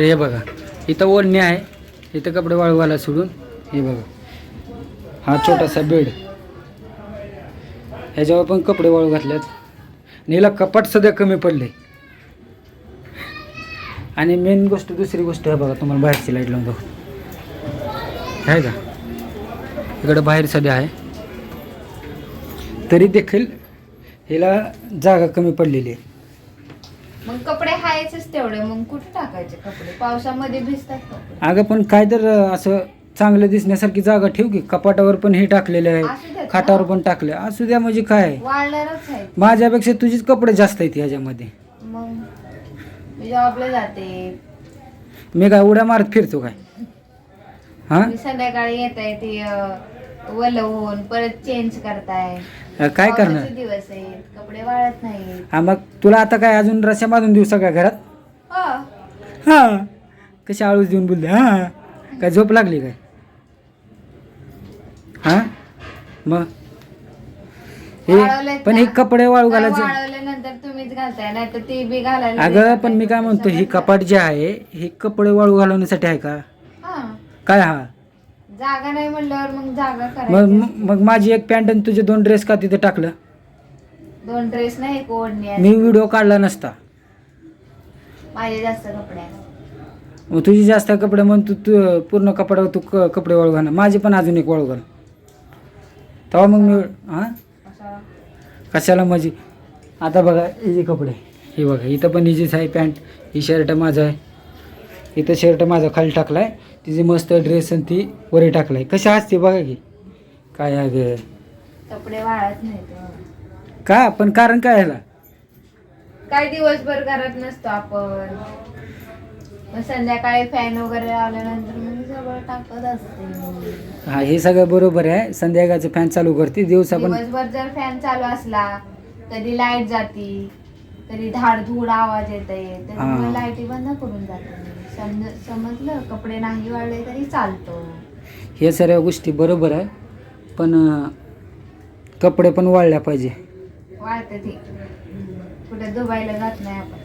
हे बघा इथं ओढणी आहे. इथं कपडे वाळू सोडून. हे बघा हा छोटासा बेड. ह्याच्यावर पण कपडे वाळू घातल्यात. आणि हिला कपाट सध्या कमी पडले आणि मेन गोष्ट दुसरी गोष्ट आहे बघा तुम्हाला बाहेरची लाइट लावून दाखव आहे का? इकडं बाहेर सध्या आहे. तरी देखील हिला जागा कमी पडलेली आहे. मग कपडे हायचेच तेवढे मग कुठे टाकायचे कपडे? पावसामध्ये भिजतात कपडे. अगं पण काय तर असं चांगलं दिसण्यासारखी जागा ठेव की कपाटावर पण हे टाकलेले असू आहे खाटावर. पण टाकले असू द्या म्हणजे काय? वाळणारच माझ्यापेक्षा तुझीच कपडे जास्त आहेत ह्याच्यामध्ये मग? मी जॉबला जाते. मी काय उड्या मारत फिरतो काय? हा? मी संध्याकाळी येत आहे ती वलवून परत चेंज करताय. अ, काय करणार? पावसाचे दिवस आहेत कपडे वाळत नाहीत. हा मग तुला आता काय अजून रस्या बांधून देऊ सगळ्या घरात? हो. हा. कशी आळूच देऊन बोलले हा. काय झोप लागली काय? हा? मग? वाळवलेत हे पण हे ना? कपडे वाळू घालायचे. वाळवल्यानंतर तुम्हीच घालताय नाही तर ती बी घालायला अगं पण मी काय म्हणतो ही कपाट जे आहे हे कपडे वाळू घालवण्यासाठी आहे का? हा. काय हा? जागा नाही म्हणल्यावर मग जागा मग करायची मग माझी एक पॅन्ट आणि तुझे दोन ड्रेस का तिथे टाकलं? दोन ड्रेस नाही एक ओढणी आहे. मी व्हिडिओ काढला नसता. माझे जास्त कपडे आहेत. मग तुझी जास्त कपडे म्हणून तू तू पूर्ण कपड्यावर तू क- कपडे वाळू घाल माझे पण अजून एक वाळू घाल. तेव्हा मग मी हां? असा कशाला माझी आता बघा हिचे कपडे हे बघा इथं पण हिचीच आहे पॅन्ट ही शर्ट माझं आहे. इथं शर्ट माझा खाली टाकला आहे तिची मस्त ड्रेस आणि ती वरी टाकलाय. कशा असते बघा की. काय आहे गे कपडे वाळत नाहीत का? पण कारण काय ह्याला? काय दिवसभर करत नसतो आपण. संध्याकाळी फॅन वगैरे लावल्यानंतर जवळ टाकत असते. हा हे सगळं बरोबर आहे. संध्याकाळचं फॅन चालू करते. दिवसा पण दिवसभर जर फॅन चालू असला कधी लाइट जाती कधी धाड धूड आवाज येते हा. लाईटी बंद करून जाते. समज समजलं कपडे नाही वाळले तरी चालतो. हे सर्व गोष्टी बरोबर आहे पण अं, कपडे पण वाळल्या पाहिजे. वाळते ती. कुठे धुवायला जात नाही आपण.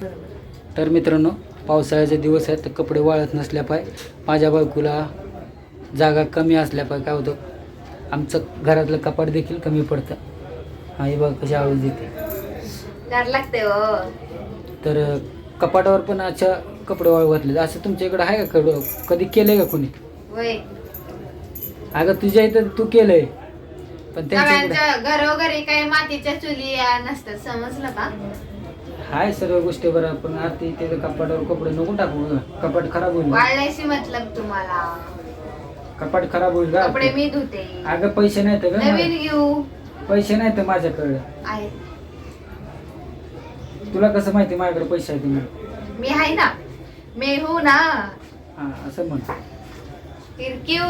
बरोबर तर मित्रांनो पावसाळ्याचे दिवस आहेत तर कपडे वाळत नसल्या पाय माझ्या बायकोला जागा कमी असल्या पाय काय होतं आमचं घरातलं कपाट देखील कमी पडतं. हा हे बघ कशी आवाज देते. गार लागते हो. तर अं, कपाटावर पण अच्छा कपडे वाळू घातले असं तुमच्या इकडं आहे का कड कधी केलंय का कोणी? अगं तुझ्या इथं तू केलंय. पण त्यांच्या इकडं सगळ्यांच्या घरोघरी काही मातीच्या चुली या नसतात समजलं का? हाय सर्व गोष्टी बरं पण आरती ते कपाटावर कपडे नको टाकू गं. कपाट खराब होईल. मतलब तुम्हाला. कपाट खराब होईल का? कपडे मी धुते. अगं पैसे नाही तर नवीन घेऊ. पैसे नाही तर माझ्याकडे. आहे. तुला कसं माहिती माझ्याकडे पैसे आहेत म्हणून? मी आहे ना. मी हो ना असं म्हण.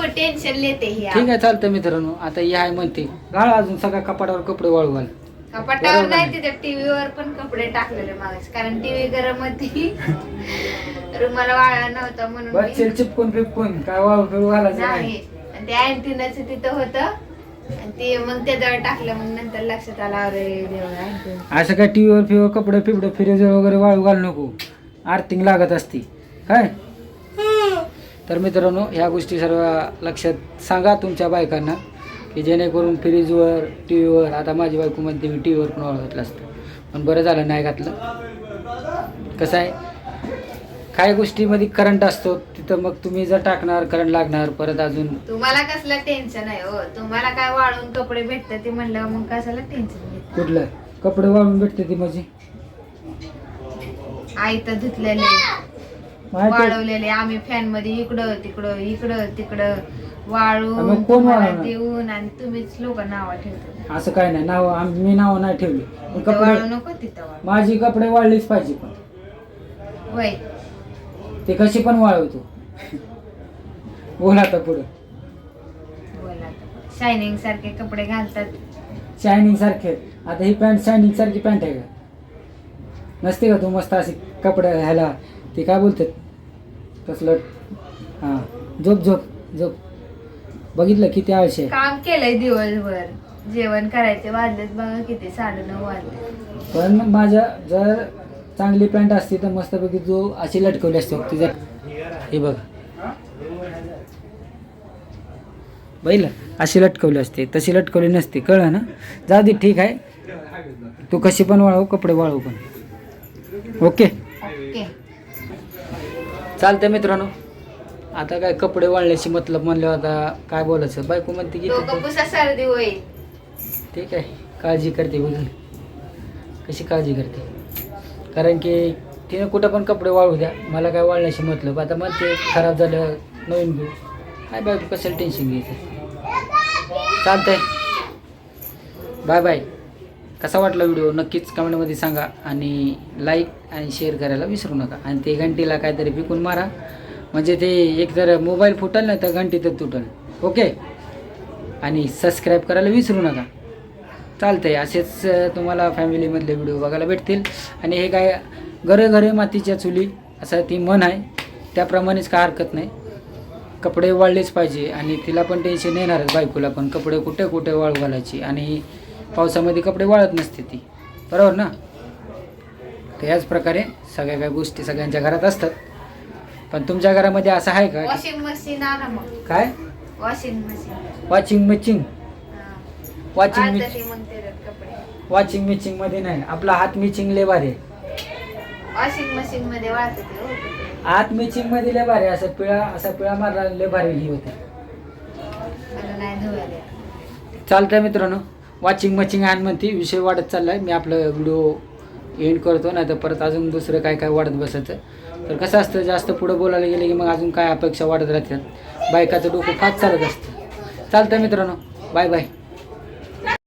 टेन्शन लेते ही ठीक आहे चालतं मित्रांनो. आता ही आहे म्हणते. घाल अजून सगळ्या कपाटावर कपडे वाळू घाल. कपाटावर नाही. तिथे टीव्हीवर पण कपडे टाकलेले मागास कारण टीव्ही गरम होती रुमाला वाळला नव्हता म्हणून बस मी- चिल चिपकून फिपकून काय वाळू फिरू घालायचं नाही. नाही. आणि ते अँटिनाचं तिथं होतं. आणि ते मग त्याजवळ टाकलं मग नंतर लक्षात आलं अरे देवा antenna. असं काय टीव्हीवर फिवर कपडे फिपडे फ्रीज वगैरे वाळू घालू नको. आर्थिंग लागत असती. काय? तर मित्रांनो ह्या गोष्टी सर्व लक्षात सांगा तुमच्या बायकांना की जेणेकरून फ्रीजवर टी व्हीवर आता माझी बायको म्हणते मी टी व्हीवर पण घातलं असतं? पण बरं झालं नाही घातलं. कसं आहे? काही गोष्टीमध्ये करंट असतो तिथं मग तुम्ही जर टाकणार करंट लागणार परत अजून तुम्हाला कसलं टेन्शन आहे हो? तुम्हाला काय वाळून कपडे भेटतात ते म्हणलं मग कशाला टेन्शन कुठलं? कपडे वाळून भेटते ती माझी. आई तर धुतलेले वाळवलेले. आम्ही फॅनमध्ये इकडं तिकडं इकडं तिकडं वाळून कोण तुम्हाला वाळवणार? देऊन आणि तुम्हीच लोक नाव ठेवतात असं काय नाही. नाव आम- मी नाव नाही ठेवली. पण इथं वाळू कपडे नको तिथं वाळू. माझी कपडे वाळलीच पाहिजे पण. वय ते कशी पण वाळवतो बोला आता पुढं. बोला शायनिंग सारखे कपडे घालतात. शायनिंग सारखे. आता ही पॅन्ट शायनिंग सारखी पॅन्ट आहे का? नसते का तू मस्त अशी कपडे ह्याला? ते काय बोलतात? कसलं हां झोप झोप झोप. बघितलं किती आळशी काम केलंय दिवसभर. जेवण करायचे वाजलेत बघा किती साडे नऊ वाजले. पण माझ्या जर चांगली पॅन्ट असते तर मस्तपैकी जो अशी लटकवली असते बघ तिचा हे बघा. बैल अशी लटकवली असते तशी लटकवली नसते. कळलं ना? जा दे ठीक आहे. तू कशी पण वाळव कपडे वाळव पण. ओके. ओके. चालतंय मित्रांनो. आता काय कपडे वाळण्याशी मतलब म्हणल्यावर आता काय बोलायचं? बायको म्हणते की डोकं पुसा सर्दी होईल. ठीक आहे. काळजी करते बघ कशी काळजी करते? कारण की तिने कुठं पण कपडे वाळू द्या. मला काय वाळण्याशी मतलब. आता म्हणते खराब झालं नवीन घेऊ. काय बायको कशाला टेन्शन घ्यायचं? चालतंय. बाय बाय कसा वाटला व्हिडिओ? नक्कीच कमेंटमध्ये सांगा आणि लाईक आणि शेअर करायला विसरू नका. आणि ते घंटीला काहीतरी पिकून मारा. म्हणजे ते एक जर मोबाईल फुटल ना तर घंटी तर तुटल. ओके आणि सबस्क्राईब करायला विसरू नका. चालतंय. असेच तुम्हाला फॅमिलीमधले व्हिडिओ बघायला भेटतील. आणि हे काय घरे घरे मातीच्या चुली असं ती मन आहे. त्याप्रमाणेच काय हरकत नाही. कपडे वाळलेच पाहिजे. आणि तिला पण टेन्शन येणारच बायकोला पण. कपडे कुठे कुठे वाळू घालायची. आणि पावसामध्ये कपडे वाळत नसते ती. बरोबर ना? तर याच प्रकारे सगळ्या काही गोष्टी सगळ्यांच्या घरात असतात. पण तुमच्या घरामध्ये असं आहे का? वॉशिंग मशीन आणा मग. काय? Washing machine watching matching watching मिच मग कपडे. वॉचिंग मिचिंगमध्ये नाही. आपला हात मिचिंग लय भारी आहे. वॉशिंग मशीन मध्ये ते हो. कपडे. हात मिचिंगमध्ये लय भारी आहे. असं पिळा असा पिळा मारला लय भारी ही होते. मला नाही धुवायला चालतंय मित्रांनो. वॉचिंग मचिंग आण म्हणते विषय वाढत चालला आहे मी आपलं व्हिडिओ एंड करतो नाही तर परत अजून दुसरं काय काय वाढत बसायचं. तर कसं असतं जास्त पुढं बोलायला गेलं की मग अजून काय अपेक्षा वाढत राहतात. बायकाचं डोकं फास्ट चालत असतं. चालतं मित्रांनो. Bye bye